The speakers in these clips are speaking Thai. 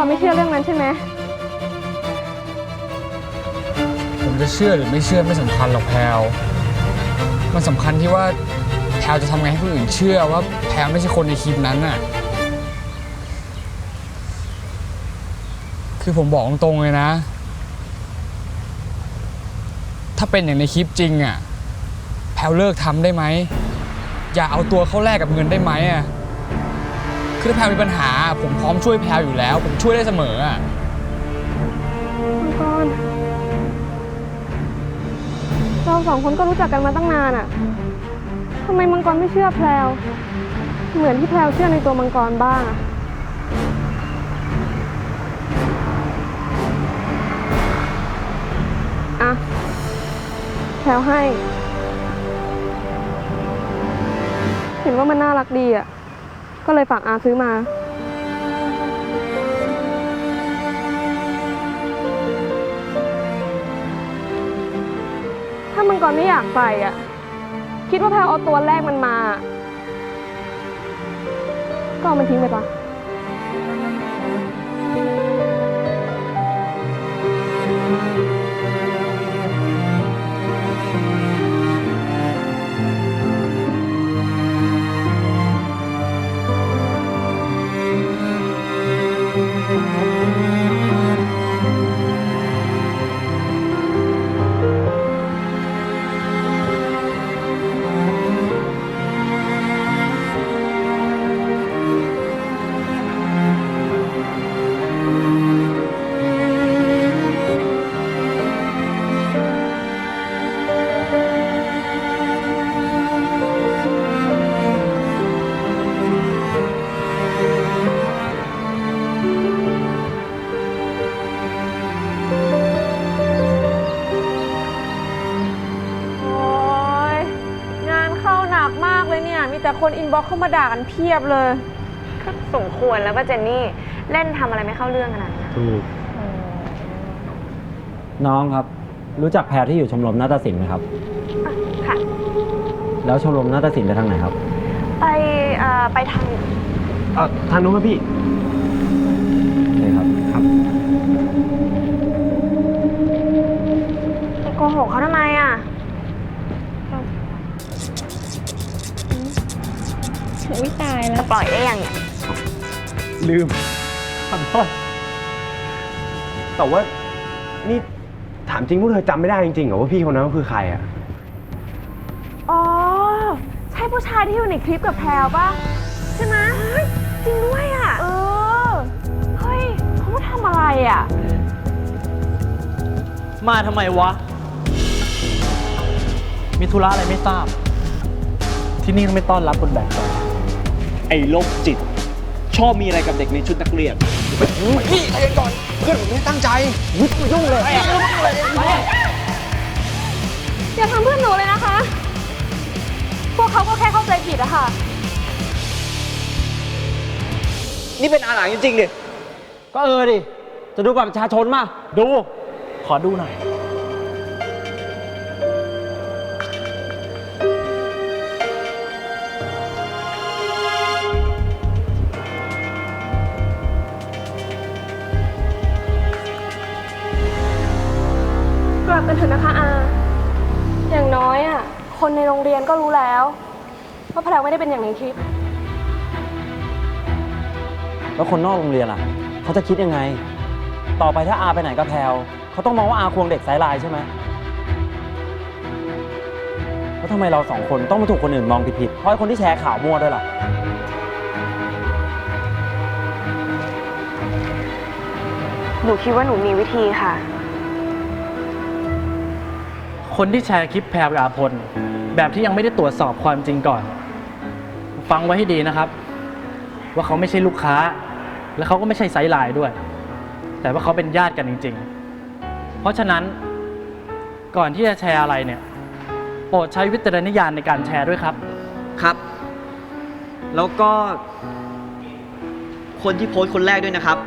กรไม่เชื่อเรื่องนั้นใช่ไหมผมจะเชื่อหรือไม่เชื่อไม่สำคัญหรอกแพลวมันสำคัญที่ว่าแพลวจะทำไงให้คนอื่นเชื่อว่าแพลวไม่ใช่คนในคลิปนั้นน่ะ คือผมบอกตรงๆเลยนะ ถ้าเป็นอย่างในคลิปจริงอะ แพลวเลิกทำได้ไหม อย่าเอาตัวเข้าแลกกับเงินได้ไหมอะ คือถ้าแพลมีปัญหา ผมพร้อมช่วยแพลวอยู่แล้ว ผมช่วยได้เสมออะมังกรเราสองคนก็รู้จักกันมาตั้งนานอะทำไมมังกรไม่เชื่อแพลวเหมือนที่แพลวเชื่อในตัวมังกรบ้างอะอะแพลวให้ เห็นว่ามันน่ารักดีอะ ก็เลยฝากอาซื้อมา ถ้ามังกรไม่อยากใส่อะคิดว่าแพลเอาตัวแรกมันมา ก็เอามันทิ้งไปปะ คนอินบ็อกเข้ามาด่ากันเพียบเลยก็สมควรแล้วว่าเจนนี่เล่นทำอะไรไม่เข้าเรื่องขนาดนี้นถูกน้องครับ รู้จักแพรที่อยู่ชมรมนาฏศิลป์ไหมครับค่ะ แล้วชมรมนาฏศิลป์ไปทางไหนครับ ไปเอ่อไปทางทางนู้นครับพี่ ปล่อยได้ยังเนี่ยลืมขอโทษแต่ว่านี่ถามจริงพวกเธอจำไม่ได้จริงๆเหรอว่าพี่คนนั้นคือใครอะ อ๋อ ใช่ผู้ชายที่อยู่ในคลิปกับแพลวป่ะ ใช่ไหมจริงด้วยอะ เออ เฮ้ยเขามาทำอะไรอะ มาทำไมวะ มีธุระอะไรไม่ทราบ ที่นี่ไม่ต้อนรับคนแบบนี้ ไอ้โรคจิต ชอบมีอะไรกับเด็กในชุดนักเรียน พี่ใจเย็นก่อนเพื่อนผมไม่ได้ตั้งใจยุ่งเลยอย่าทำเพื่อนหนูเลยนะคะ พวกเขาก็แค่เข้าใจผิดอะค่ะ นี่เป็นอาหลังจริงๆดิก็เออดิ จะดูบัตรประชาชนมา ดู ขอดูหน่อย กลับกันเถอะนะคะอา อย่างน้อยอะคนในโรงเรียนก็รู้แล้วว่าแพลวไม่ได้เป็นอย่างในคลิป แล้วคนนอกโรงเรียนล่ะ เขาจะคิดยังไง ต่อไปถ้าอาไปไหนกับแพลวเขาต้องมองว่าอาควงเด็กสายลายใช่ไหมแล้วทำไมเราสองคนต้องมาถูกคนอื่นมองผิดๆเพราะไอ้คนที่แชร์ข่าวมั่วด้วยล่ะ หนูคิดว่าหนูมีวิธีค่ะ คนที่แชร์คลิปแพรกับอาพลแบบที่ยังไม่ได้ตรวจสอบความจริงก่อน ฟังไว้ให้ดีนะครับ ว่าเขาไม่ใช่ลูกค้า และเขาก็ไม่ใช่ไซส์ไลน์ด้วย แต่ว่าเขาเป็นญาติกันจริง ๆ เพราะฉะนั้นก่อนที่จะแชร์อะไรเนี่ย โปรดใช้วิจารณญาณในการแชร์ด้วยครับ ครับ แล้วก็คนที่โพสต์คนแรกด้วยนะครับ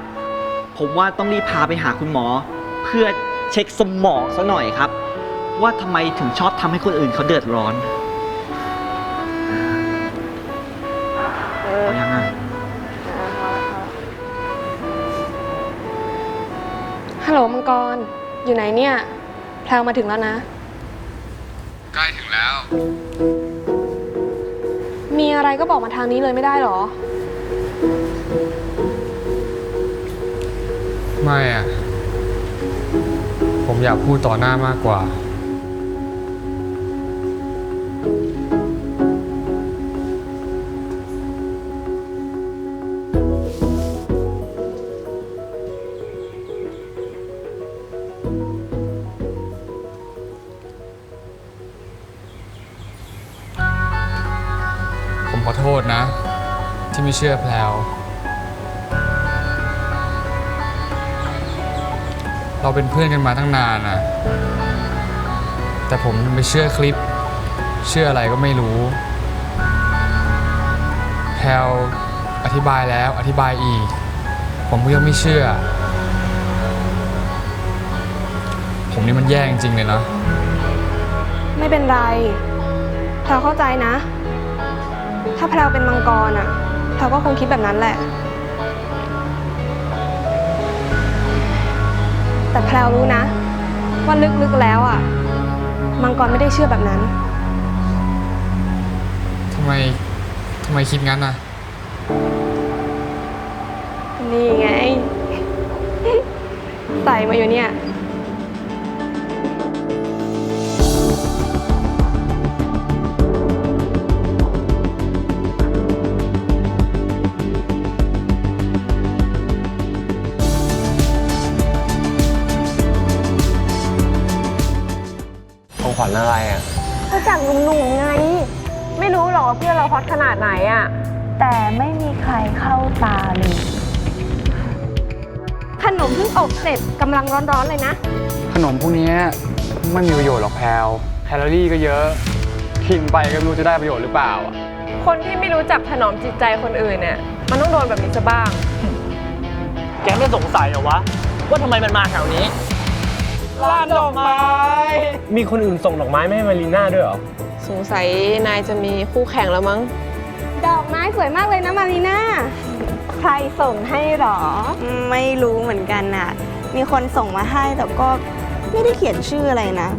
ผมว่าต้องรีบพาไปหาคุณหมอ เพื่อเช็คสมองซะหน่อยครับ ว่าทำไมถึงชอบทำให้คนอื่นเขาเดือดร้อน เอายังไงฮัลโหลมังกร อยู่ไหนเนี่ยแพลวมาถึงแล้วนะ ใกล้ถึงแล้ว มีอะไรก็บอกมาทางนี้เลยไม่ได้หรอ ไม่อะผมอยากพูดต่อหน้ามากกว่า ษนะ ที่ไม่เชื่อแพลวเราเป็นเพื่อนกันมาตั้งนานนะแต่ผมไปเชื่อคลิป เชื่ออะไรก็ไม่รู้ แพลวอธิบายแล้วอธิบายอีก ผมก็ยังไม่เชื่อ ผมนี่มันแย่จริงๆเลยนะ ไม่เป็นไรแพลวเข้าใจนะ ถ้าแพลวเป็นมังกรอะแพลวก็คงคิดแบบนั้นแหละ แต่แพลวรู้นะ ว่าลึกๆแล้วอะมังกรไม่ได้เชื่อแบบนั้น ทำไมทำไมคิดงั้นน่ะ นี่ไง ใส่มาอยู่เนี่ย องขวัญอะไรอะก็จากหนุ่มๆไง ไม่รู้หรอกว่าเพื่อนเราฮอตขนาดไหนอะแต่ไม่มีใครเข้าตาเลย ขนมเพิ่งอบเสร็จกำลังร้อนๆเลยนะ ขนมพวกนี้ไม่มีประโยชน์หรอกแพลวแคลอรี่ก็เยอะกินไปก็ไม่รู้จะได้ประโยชน์หรือเปล่าอะคนที่ไม่รู้จักถนอมจิตใจคนอื่นเนี่ย มันต้องโดนแบบนี้ซะบ้าง แกไม่สงสัยเหรอวะ ว่าทำไมมันมาแถวนี้ ร้านดอกไม้ มีคนอื่นส่งดอกไม้มาให้มารีน่าด้วยเหรอ สงสัยนายจะมีคู่แข่งแล้วมั้ง ดอกไม้สวยมากเลยนะมารีน่า ใครส่งให้หรอ ไม่รู้เหมือนกันน่ะ มีคนส่งมาให้แต่ก็ไม่ได้เขียนชื่ออะไรนะ